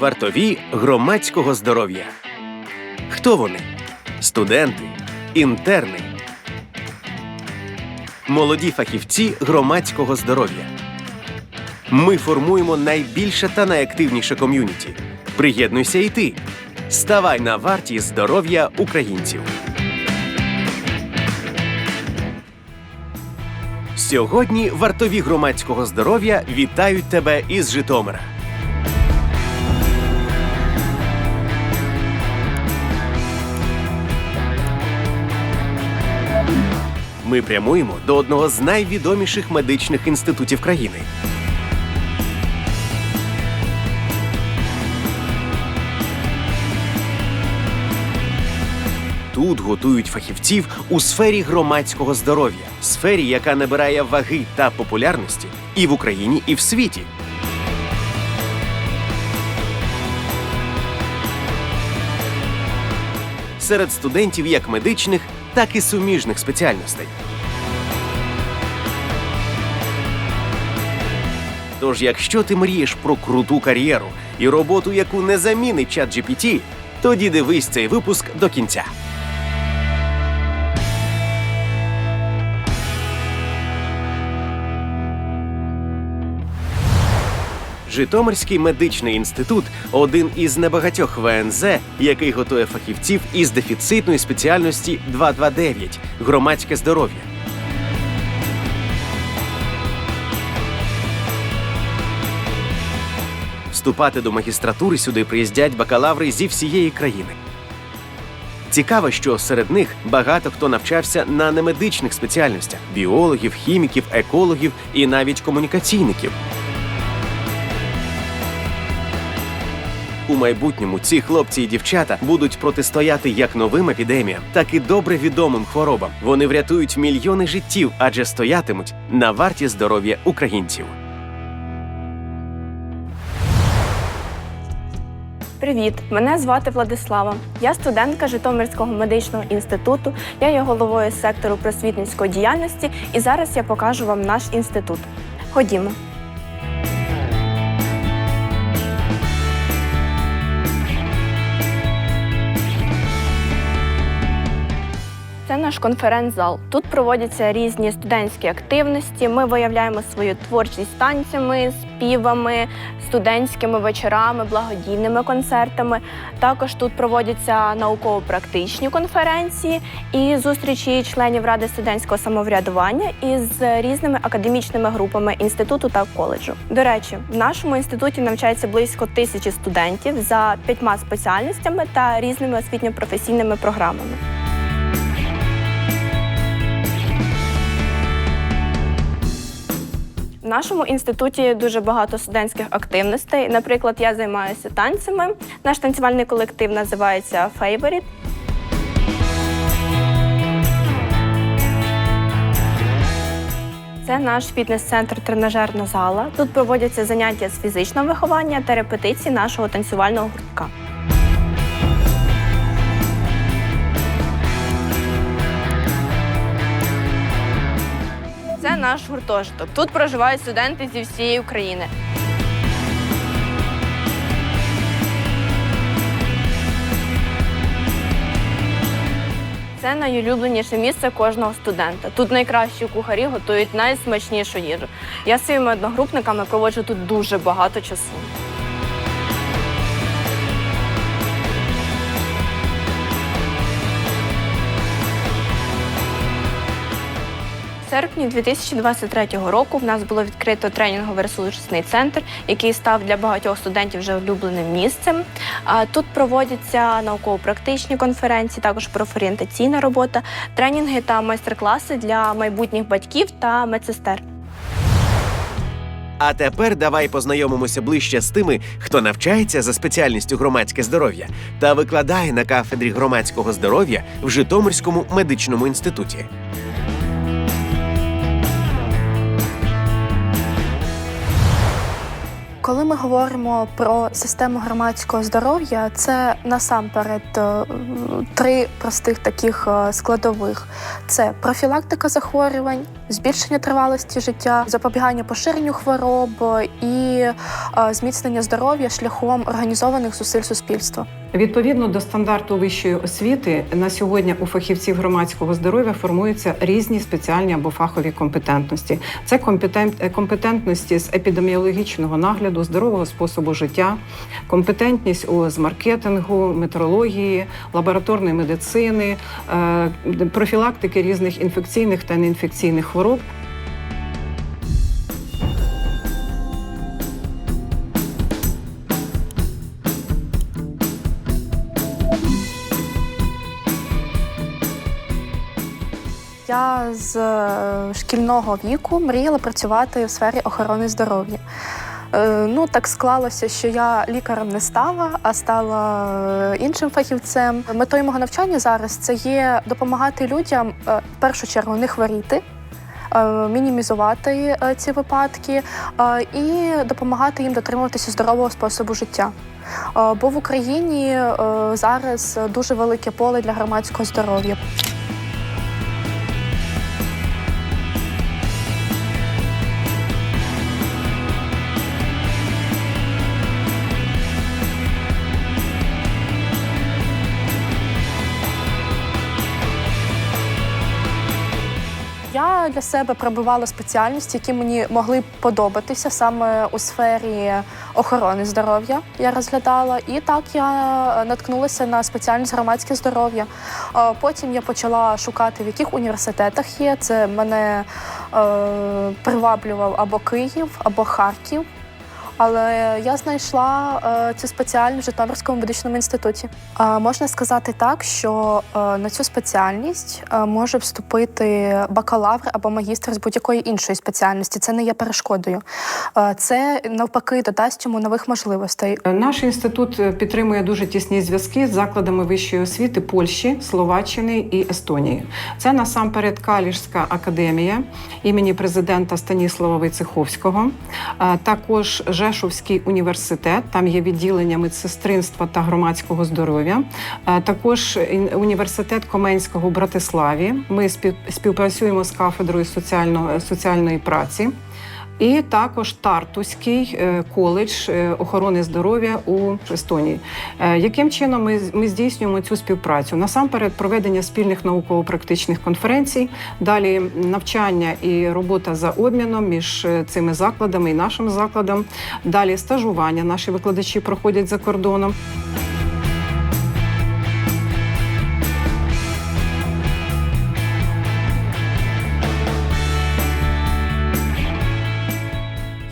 Вартові громадського здоров'я. Хто вони? Студенти, інтерни, молоді фахівці громадського здоров'я. Ми формуємо найбільше та найактивніше ком'юніті. Приєднуйся і ти. Ставай на варті здоров'я українців. Сьогодні вартові громадського здоров'я вітають тебе із Житомира. Ми прямуємо до одного з найвідоміших медичних інститутів країни. Тут готують фахівців у сфері громадського здоров'я, сфері, яка набирає ваги та популярності і в Україні, і в світі. Серед студентів як медичних, так і суміжних спеціальностей. Тож, якщо ти мрієш про круту кар'єру і роботу, яку не замінить чат GPT, тоді дивись цей випуск до кінця. Житомирський медичний інститут один із небагатьох ВНЗ, який готує фахівців із дефіцитної спеціальності 229 громадське здоров'я. Вступати до магістратури сюди приїздять бакалаври зі всієї країни. Цікаво, що серед них багато хто навчався на немедичних спеціальностях: біологів, хіміків, екологів і навіть комунікаційників. У майбутньому ці хлопці і дівчата будуть протистояти як новим епідеміям, так і добре відомим хворобам. Вони врятують мільйони життів, адже стоятимуть на варті здоров'я українців. Привіт, мене звати Владислава. Я студентка Житомирського медичного інституту. Я є головою сектору просвітницької діяльності, і зараз я покажу вам наш інститут. Ходімо. Наш конференц-зал. Тут проводяться різні студентські активності. Ми виявляємо свою творчість танцями, співами, студентськими вечорами, благодійними концертами. Також тут проводяться науково-практичні конференції і зустрічі членів ради студентського самоврядування із різними академічними групами інституту та коледжу. До речі, в нашому інституті навчається близько тисячі студентів за п'ятьма спеціальностями та різними освітньо-професійними програмами. В нашому інституті дуже багато студентських активностей. Наприклад, я займаюся танцями. Наш танцювальний колектив називається Favorite. Це наш фітнес-центр тренажерна зала. Тут проводяться заняття з фізичного виховання та репетиції нашого танцювального гуртка. Наш гуртожиток. Тут проживають студенти зі всієї України. Це найулюбленіше місце кожного студента. Тут найкращі кухарі готують найсмачнішу їжу. Я з своїми одногрупниками проводжу тут дуже багато часу. Серпні 2023 року в нас було відкрито тренінгово-ресурсний центр, який став для багатьох студентів вже улюбленим місцем. Тут проводяться науково-практичні конференції, також профорієнтаційна робота, тренінги та майстер-класи для майбутніх батьків та медсестер. А тепер давай познайомимося ближче з тими, хто навчається за спеціальністю громадське здоров'я та викладає на кафедрі громадського здоров'я в Житомирському медичному інституті. Коли ми говоримо про систему громадського здоров'я, це насамперед е, три простих таких е, складових: це профілактика захворювань, збільшення тривалості життя, запобігання поширенню хвороб і е, зміцнення здоров'я шляхом організованих зусиль суспільства. Відповідно до стандарту вищої освіти, на сьогодні у фахівців громадського здоров'я формуються різні спеціальні або фахові компетентності. Це компетент- компетентності з епідеміологічного нагляду, здорового способу життя, компетентність у з маркетингу, метрології, лабораторної медицини, е, профілактики різних інфекційних та неінфекційних хвороб. Я з е, шкільного віку мріяла працювати в сфері охорони здоров'я. Е, Ну, так склалося, що я лікарем не стала, а стала е, іншим фахівцем. Метою мого навчання зараз це є допомагати людям в першу чергу не хворіти. Е, Мінімізувати е, ці випадки е, і допомагати їм дотримуватися здорового способу життя. Бо в Україні зараз дуже велике поле для громадського здоров'я. Для себе пробивала спеціальності, які мені могли подобатися саме у сфері охорони здоров'я. Я розглядала, і так я наткнулася на спеціальність громадське здоров'я. Потім я почала шукати, в яких університетах є. Це мене е, приваблював або Київ, або Харків. Але я знайшла е, цю спеціальність в Житомирському медичному інституті. Е, можна сказати так, що е, на цю спеціальність е, може вступити бакалавр або магістр з будь-якої іншої спеціальності. Це не є перешкодою. Е, це навпаки додасть йому нових можливостей. Наш інститут е, підтримує дуже тісні зв'язки з закладами вищої освіти Польщі, Словаччини і Естонії. Це насамперед Каліжська академія імені президента Станіслава Войцеховського, а також Жешовський університет. Там є відділення медсестринства та громадського здоров'я. Також університет Коменського у Братиславі. Ми спів- співпрацюємо з кафедрою соціальної праці. І також Тартуський е, коледж е, охорони здоров'я у Естонії. Е, Яким чином ми, ми здійснюємо цю співпрацю? Насамперед, проведення спільних науково-практичних конференцій, далі навчання і робота за обміном між цими закладами і нашим закладом. Далі стажування. Наші викладачі проходять за кордоном.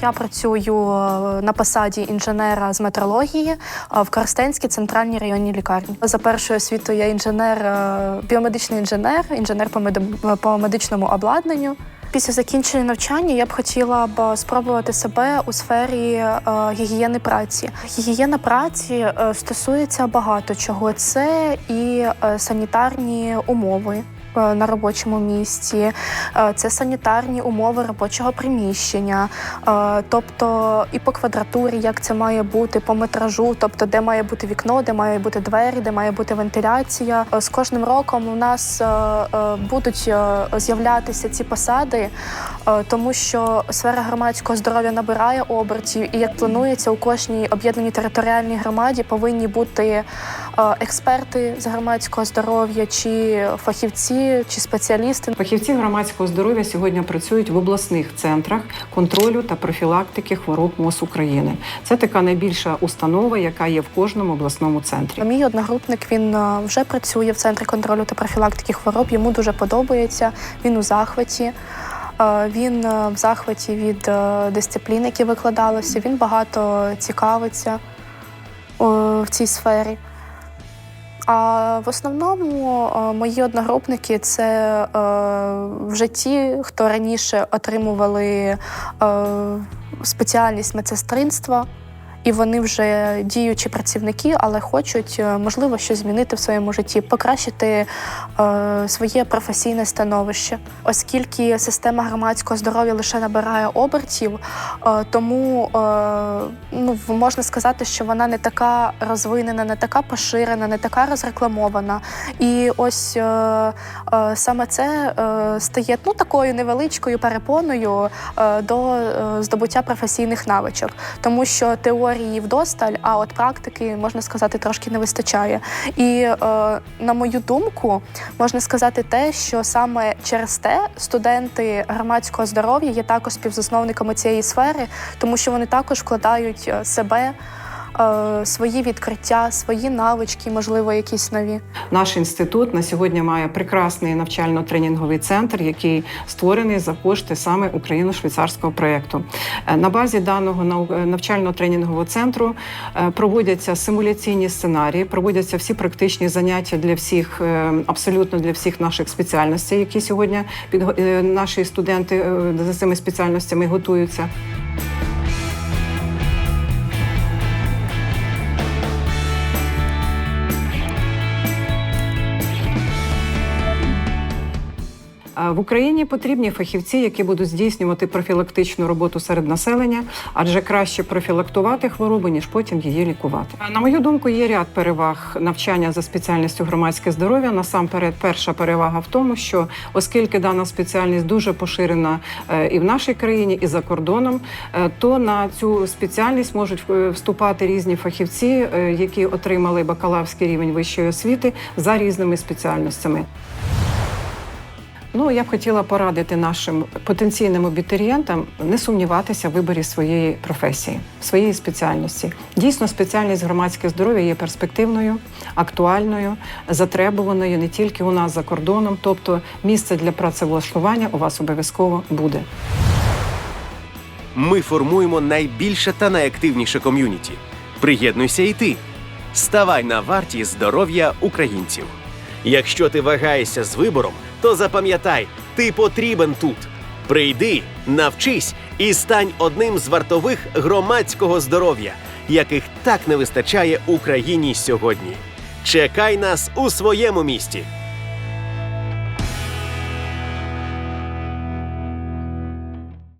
Я працюю е, на посаді інженера з метрології е, в Коростенській центральній районній лікарні. За першою освітою я інженер, е, біомедичний інженер, інженер по меди- по медичному обладнанню. Після закінчення навчання я б хотіла б спробувати себе у сфері гігієни праці. Гігієна праці стосується багато чого. Це і санітарні умови. Е, На робочому місці, Е, це санітарні умови робочого приміщення, е, тобто і по квадратурі, як це має бути, по метражу, тобто де має бути вікно, де має бути двері, де має бути вентиляція. З кожним роком у нас будуть з'являтися ці посади, тому що сфера громадського здоров'я набирає обертів, і як планується у кожній об'єднаній територіальній громаді повинні бути експерти з громадського здоров'я, чи фахівці, чи спеціалісти. Фахівці громадського здоров'я сьогодні працюють в обласних центрах контролю та профілактики хвороб МОЗ України. Це така найбільша установа, яка є в кожному обласному центрі. Мій одногрупник він е, вже працює в центрі контролю та профілактики хвороб. Йому дуже подобається. Він у захваті. Е, Він е, в захваті від дисциплін, які викладалися. Він багато цікавиться в цій сфері. А в основному е, мої одногрупники це вже ті, хто раніше отримували е, спеціальність медсестринства і вони вже діючі працівники, але хочуть е, можливо щось змінити в своєму житті, покращити е, своє професійне становище, оскільки система громадського здоров'я лише набирає обертів, е, тому е, ну можна сказати, що вона не така розвинена, не така поширена, не така розрекламована. І ось е, е, саме це е, стає ну такою невеличкою перепоною е, до е, здобуття професійних навичок, тому що теорії вдосталь, а от практики можна сказати трошки не вистачає. І е, на мою думку, можна сказати те, що саме через те студенти громадського здоров'я є також співзасновниками цієї сфери, тому що вони також вкладають е, себе. Е, Свої відкриття, свої навички, можливо, якісь нові. Наш інститут на сьогодні має прекрасний навчально-тренінговий центр, який створений за кошти саме україно-швейцарського проєкту. Е, На базі даного е, навчально-тренінгового центру е, проводяться симуляційні сценарії, проводяться всі практичні заняття для всіх, абсолютно для всіх наших спеціальностей, які сьогодні е, наші студенти за цими спеціальностями готуються. В Україні потрібні фахівці, які будуть здійснювати профілактичну роботу серед населення, адже краще профілактувати хворобу, ніж потім її лікувати. На мою думку, є ряд переваг навчання за спеціальністю громадське здоров'я. Насамперед, перша перевага в тому, що оскільки дана спеціальність дуже поширена е, і в нашій країні, і за кордоном, е, то на цю спеціальність можуть е, вступати різні фахівці, які отримали бакалаврський рівень вищої освіти за різними спеціальностями. Ну, я б хотіла порадити нашим потенційним абітурієнтам не сумніватися в виборі своєї професії, своєї спеціальності. Дійсно, спеціальність громадське здоров'я є перспективною, актуальною, затребуваною не тільки у нас за кордоном, тобто місце для працевлаштування у вас обов'язково буде. Ми формуємо найбільше та найактивніше ком'юніті. Приєднуйся і ти. Ставай на варті здоров'я українців. Якщо ти вагаєшся з вибором, то запам'ятай, ти потрібен тут. Прийди, навчись і стань одним з вартових громадського здоров'я, яких так не вистачає Україні сьогодні. Чекай нас у своєму місті.